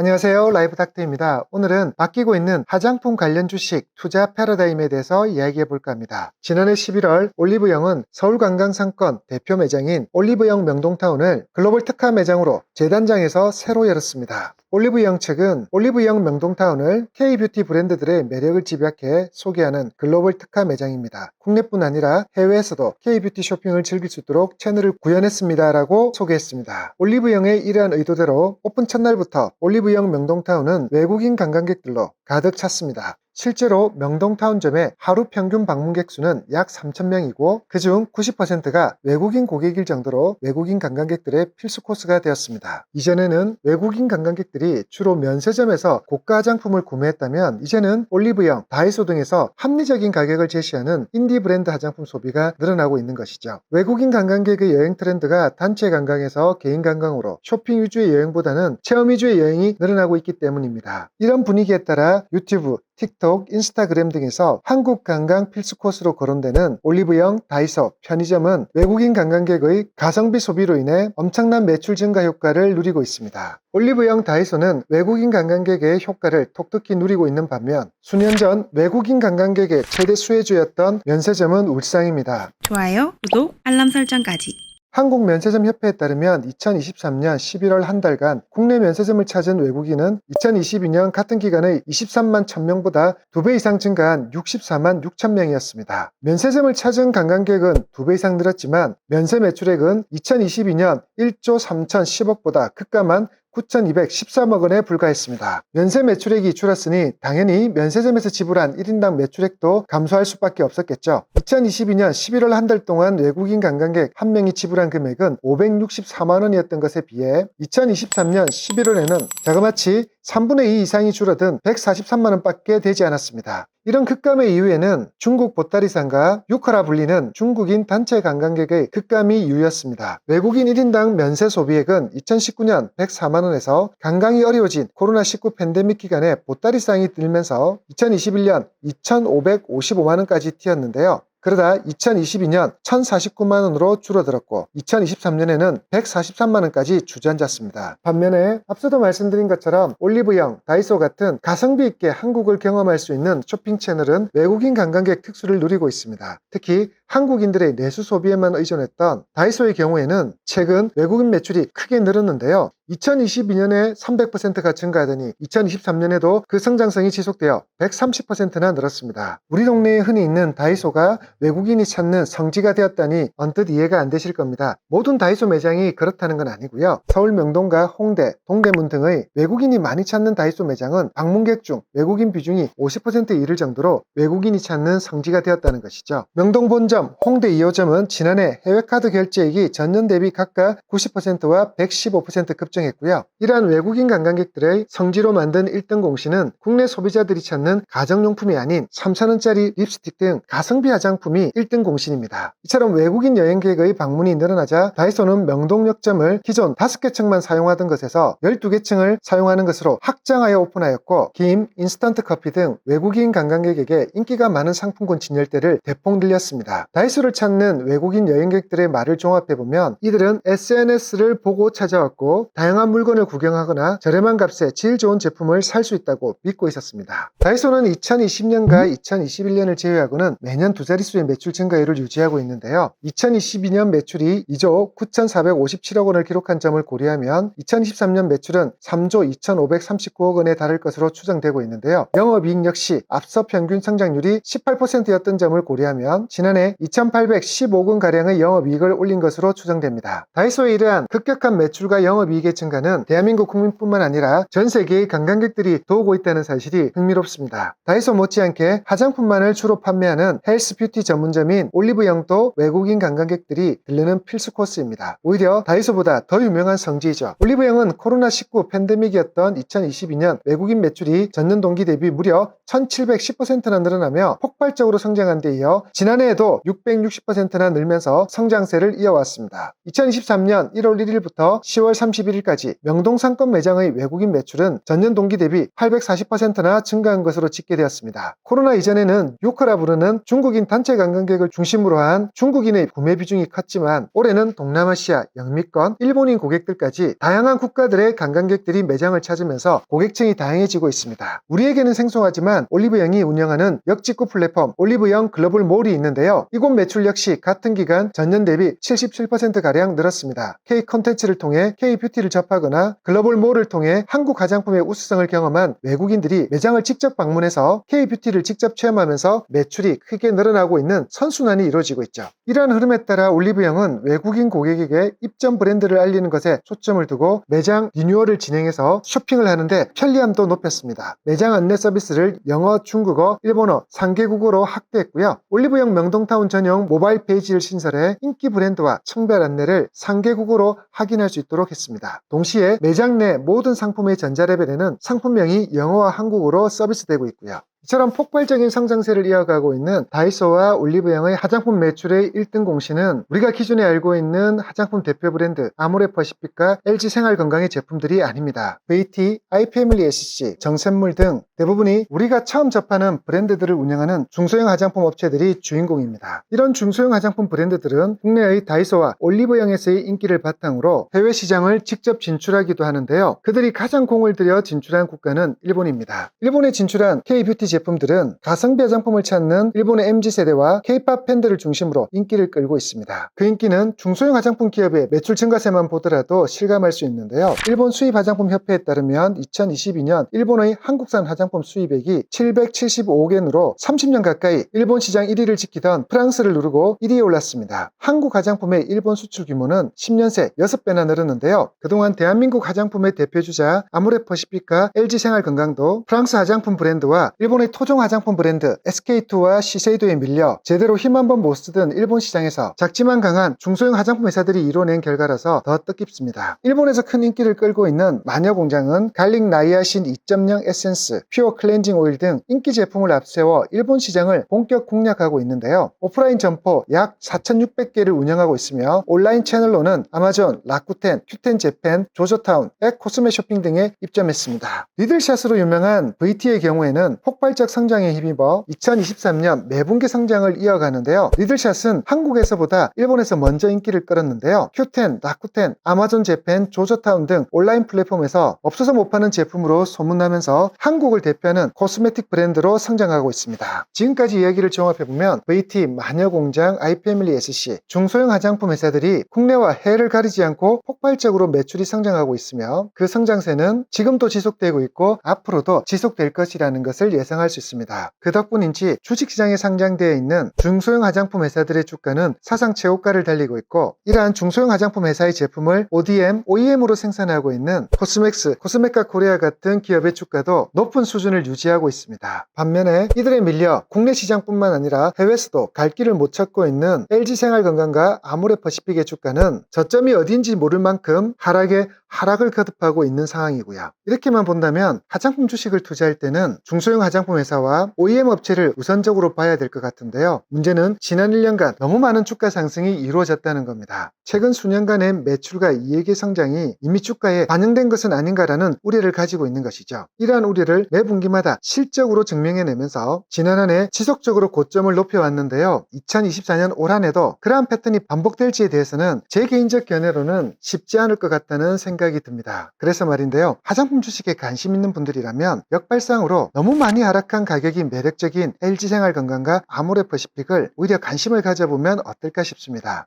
안녕하세요. 라이브 닥터입니다. 오늘은 바뀌고 있는 화장품 관련 주식 투자 패러다임에 대해서 이야기해 볼까 합니다. 지난해 11월 올리브영은 서울관광상권 대표 매장인 올리브영 명동타운을 글로벌 특화 매장으로 재단장에서 새로 열었습니다. 올리브영 측은 올리브영 명동타운을 K뷰티 브랜드들의 매력을 집약해 소개하는 글로벌 특화 매장입니다. 국내뿐 아니라 해외에서도 K뷰티 쇼핑을 즐길 수 있도록 채널을 구현했습니다 라고 소개했습니다. 올리브영의 이러한 의도대로 오픈 첫날부터 올리브영 명동타운은 외국인 관광객들로 가득 찼습니다. 실제로 명동타운점의 하루 평균 방문객 수는 약 3,000명이고 그중 90%가 외국인 고객일 정도로 외국인 관광객들의 필수 코스가 되었습니다. 이전에는 외국인 관광객들이 주로 면세점에서 고가 화장품을 구매했다면 이제는 올리브영, 다이소 등에서 합리적인 가격을 제시하는 인디 브랜드 화장품 소비가 늘어나고 있는 것이죠. 외국인 관광객의 여행 트렌드가 단체 관광에서 개인 관광으로 쇼핑 위주의 여행보다는 체험 위주의 여행이 늘어나고 있기 때문입니다. 이런 분위기에 따라 유튜브, 틱톡, 인스타그램 등에서 한국 관광 필수 코스로 거론되는 올리브영, 다이소, 편의점은 외국인 관광객의 가성비 소비로 인해 엄청난 매출 증가 효과를 누리고 있습니다. 올리브영 다이소는 외국인 관광객의 효과를 톡톡히 누리고 있는 반면 수년 전 외국인 관광객의 최대 수혜주였던 면세점은 울상입니다. 좋아요, 구독, 알람 설정까지. 한국 면세점 협회에 따르면 2023년 11월 한 달간 국내 면세점을 찾은 외국인은 2022년 같은 기간의 23만 1000명보다 2배 이상 증가한 64만 6000명이었습니다. 면세점을 찾은 관광객은 2배 이상 늘었지만 면세 매출액은 2022년 1조 3010억보다 급감한 9,213억 원에 불과했습니다. 면세 매출액이 줄었으니 당연히 면세점에서 지불한 1인당 매출액도 감소할 수밖에 없었겠죠. 2022년 11월 한 달 동안 외국인 관광객 한 명이 지불한 금액은 564만 원이었던 것에 비해 2023년 11월에는 자그마치 3분의 2 이상이 줄어든 143만 원밖에 되지 않았습니다. 이런 급감의 이유에는 중국 보따리상과 유커라 불리는 중국인 단체 관광객의 급감이 이유였습니다. 외국인 1인당 면세 소비액은 2019년 104만 원에서 관광이 어려워진 코로나19 팬데믹 기간에 보따리상이 들면서 2021년 2,555만 원까지 튀었는데요. 그러다 2022년 1,049만 원으로 줄어들었고 2023년에는 143만 원까지 주저앉았습니다. 반면에 앞서도 말씀드린 것처럼 올리브영, 다이소 같은 가성비 있게 한국을 경험할 수 있는 쇼핑 채널은 외국인 관광객 특수를 누리고 있습니다. 특히 한국인들의 내수 소비에만 의존했던 다이소의 경우에는 최근 외국인 매출이 크게 늘었는데요. 2022년에 300%가 증가하더니 2023년에도 그 성장성이 지속되어 130%나 늘었습니다. 우리 동네에 흔히 있는 다이소가 외국인이 찾는 성지가 되었다니 언뜻 이해가 안 되실 겁니다. 모든 다이소 매장이 그렇다는 건 아니고요. 서울 명동과 홍대, 동대문 등의 외국인이 많이 찾는 다이소 매장은 방문객 중 외국인 비중이 50%에 이를 정도로 외국인이 찾는 성지가 되었다는 것이죠. 명동 본점, 홍대 2호점은 지난해 해외카드 결제액이 전년 대비 각각 90%와 115% 급증했고요. 이러한 외국인 관광객들의 성지로 만든 1등 공시는 국내 소비자들이 찾는 가정용품이 아닌 3,000원짜리 립스틱 등 가성비 화장품이 1등 공신입니다. 이처럼 외국인 여행객의 방문이 늘어나자 다이소는 명동역점을 기존 5개 층만 사용하던 것에서 12개 층을 사용하는 것으로 확장하여 오픈하였고 김, 인스턴트 커피 등 외국인 관광객에게 인기가 많은 상품군 진열대를 대폭 늘렸습니다. 다이소를 찾는 외국인 여행객들의 말을 종합해보면 이들은 SNS를 보고 찾아왔고 다양한 물건을 구경하거나 저렴한 값에 질 좋은 제품을 살 수 있다고 믿고 있었습니다. 다이소는 2020년과 2021년을 제외하고는 매년 두 자릿수의 매출 증가율을 유지하고 있는데요. 2022년 매출이 2조 9,457억 원을 기록한 점을 고려하면 2023년 매출은 3조 2,539억 원에 달할 것으로 추정되고 있는데요. 영업이익 역시 앞서 평균 성장률이 18%였던 점을 고려하면 지난해 2,815억 원가량의 영업이익을 올린 것으로 추정됩니다. 다이소의 이러한 급격한 매출과 영업이익의 증가는 대한민국 국민뿐만 아니라 전 세계의 관광객들이 도우고 있다는 사실이 흥미롭습니다. 다이소 못지않게 화장품만을 주로 판매하는 헬스 뷰티 전문점인 올리브영도 외국인 관광객들이 들르는 필수 코스입니다. 오히려 다이소보다 더 유명한 성지이죠. 올리브영은 코로나19 팬데믹이었던 2022년 외국인 매출이 전년 동기 대비 무려 1710%나 늘어나며 폭발적으로 성장한 데 이어 지난해에도 660%나 늘면서 성장세를 이어왔습니다. 2023년 1월 1일부터 10월 31일까지 명동 상권 매장의 외국인 매출은 전년 동기 대비 840%나 증가한 것으로 집계되었습니다. 코로나 이전에는 요커라 부르는 중국인 단체 관광객을 중심으로 한 중국인의 구매 비중이 컸지만 올해는 동남아시아, 영미권, 일본인 고객들까지 다양한 국가들의 관광객들이 매장을 찾으면서 고객층이 다양해지고 있습니다. 우리에게는 생소하지만 올리브영이 운영하는 역직구 플랫폼 올리브영 글로벌 몰이 있는데요. 이곳 매출 역시 같은 기간 전년 대비 77%가량 늘었습니다. K 컨텐츠를 통해 K 뷰티를 접하거나 글로벌 몰을 통해 한국 화장품의 우수성을 경험한 외국인들이 매장을 직접 방문해서 K 뷰티를 직접 체험하면서 매출이 크게 늘어나고 있는 선순환이 이루어지고 있죠. 이러한 흐름에 따라 올리브영은 외국인 고객에게 입점 브랜드를 알리는 것에 초점을 두고 매장 리뉴얼을 진행해서 쇼핑을 하는데 편리함도 높였습니다. 매장 안내 서비스를 영어, 중국어, 일본어 3개국어로 확대했고요. 올리브영 명동타운 전용 모바일 페이지를 신설해 인기 브랜드와 청별 안내를 3개국어로 확인할 수 있도록 했습니다. 동시에 매장 내 모든 상품의 전자레벨에는 상품명이 영어와 한국어로 서비스되고 있고요. 이처럼 폭발적인 성장세를 이어가고 있는 다이소와 올리브영의 화장품 매출의 1등 공신은 우리가 기존에 알고 있는 화장품 대표 브랜드 아모레퍼시픽과 LG 생활건강의 제품들이 아닙니다. VT, 아이패밀리 SC, 정샘물 등 대부분이 우리가 처음 접하는 브랜드들을 운영하는 중소형 화장품 업체들이 주인공입니다. 이런 중소형 화장품 브랜드들은 국내의 다이소와 올리브영에서의 인기를 바탕으로 해외 시장을 직접 진출하기도 하는데요. 그들이 가장 공을 들여 진출한 국가는 일본입니다. 일본에 진출한 K-뷰티 제품들은 가성비 화장품을 찾는 일본의 MZ세대와 K-팝 팬들을 중심으로 인기를 끌고 있습니다. 그 인기는 중소형 화장품 기업의 매출 증가세만 보더라도 실감할 수 있는데요. 일본 수입 화장품 협회에 따르면 2022년 일본의 한국산 화장품 수입액이 775억 엔으로 30년 가까이 일본 시장 1위를 지키던 프랑스를 누르고 1위에 올랐습니다. 한국 화장품의 일본 수출 규모는 10년 새 6배나 늘었는데요. 그동안 대한민국 화장품의 대표주자 아모레퍼시픽과 LG생활건강도 프랑스 화장품 브랜드와 일본 의 토종 화장품 브랜드 SK2와 시세이도에 밀려 제대로 힘 한 번 못 쓰던 일본 시장에서 작지만 강한 중소형 화장품 회사들이 이뤄낸 결과라서 더 뜻깊습니다. 일본에서 큰 인기를 끌고 있는 마녀 공장은 갈릭 나이아신 2.0 에센스, 퓨어 클렌징 오일 등 인기 제품을 앞세워 일본 시장을 본격 공략하고 있는데요. 오프라인 점포 약 4,600개를 운영하고 있으며 온라인 채널로는 아마존, 라쿠텐, 큐텐 재팬, 조조타운, 엑 코스메 쇼핑 등에 입점했습니다. 리들샷으로 유명한 VT의 경우에는 폭발 적 성장에 힘입어 2023년 매분기 성장을 이어가는데요. 리들샷은 한국에서보다 일본에서 먼저 인기를 끌었는데요. 큐텐, 라쿠텐, 아마존 재팬, 조조타운 등 온라인 플랫폼에서 없어서 못 파는 제품으로 소문나면서 한국을 대표하는 코스메틱 브랜드로 성장하고 있습니다. 지금까지 이야기를 종합해보면 VT, 마녀공장, 아이패밀리 SC, 중소형 화장품 회사들이 국내와 해외를 가리지 않고 폭발적으로 매출이 성장하고 있으며 그 성장세는 지금도 지속되고 있고 앞으로도 지속될 것이라는 것을 예상 할 수 있습니다. 그 덕분인지 주식시장에 상장되어 있는 중소형 화장품 회사들의 주가는 사상 최고가를 달리고 있고 이러한 중소형 화장품 회사의 제품을 ODM, OEM으로 생산하고 있는 코스맥스, 코스메카 코리아 같은 기업의 주가도 높은 수준을 유지하고 있습니다. 반면에 이들에 밀려 국내 시장뿐만 아니라 해외에서도 갈 길을 못 찾고 있는 LG생활건강과 아모레퍼시픽의 주가는 저점이 어딘지 모를 만큼 하락에 하락을 거듭하고 있는 상황이고요. 이렇게만 본다면 화장품 주식을 투자할 때는 중소형 화장품 회사와 OEM 업체를 우선적으로 봐야 될 것 같은데요. 문제는 지난 1년간 너무 많은 주가 상승이 이루어졌다는 겁니다. 최근 수년간의 매출과 이익의 성장이 이미 주가에 반영된 것은 아닌가라는 우려를 가지고 있는 것이죠. 이러한 우려를 매 분기마다 실적으로 증명해내면서 지난 한 해 지속적으로 고점을 높여왔는데요. 2024년 올 한 해도 그러한 패턴이 반복될지에 대해서는 제 개인적 견해로는 쉽지 않을 것 같다는 생각이 듭니다. 그래서 말인데요. 화장품 주식에 관심 있는 분들이라면 역발상으로 너무 많이 하락 한 가격이 매력적인 LG생활건강과 아모레퍼시픽을 오히려 관심을 가져보면 어떨까 싶습니다.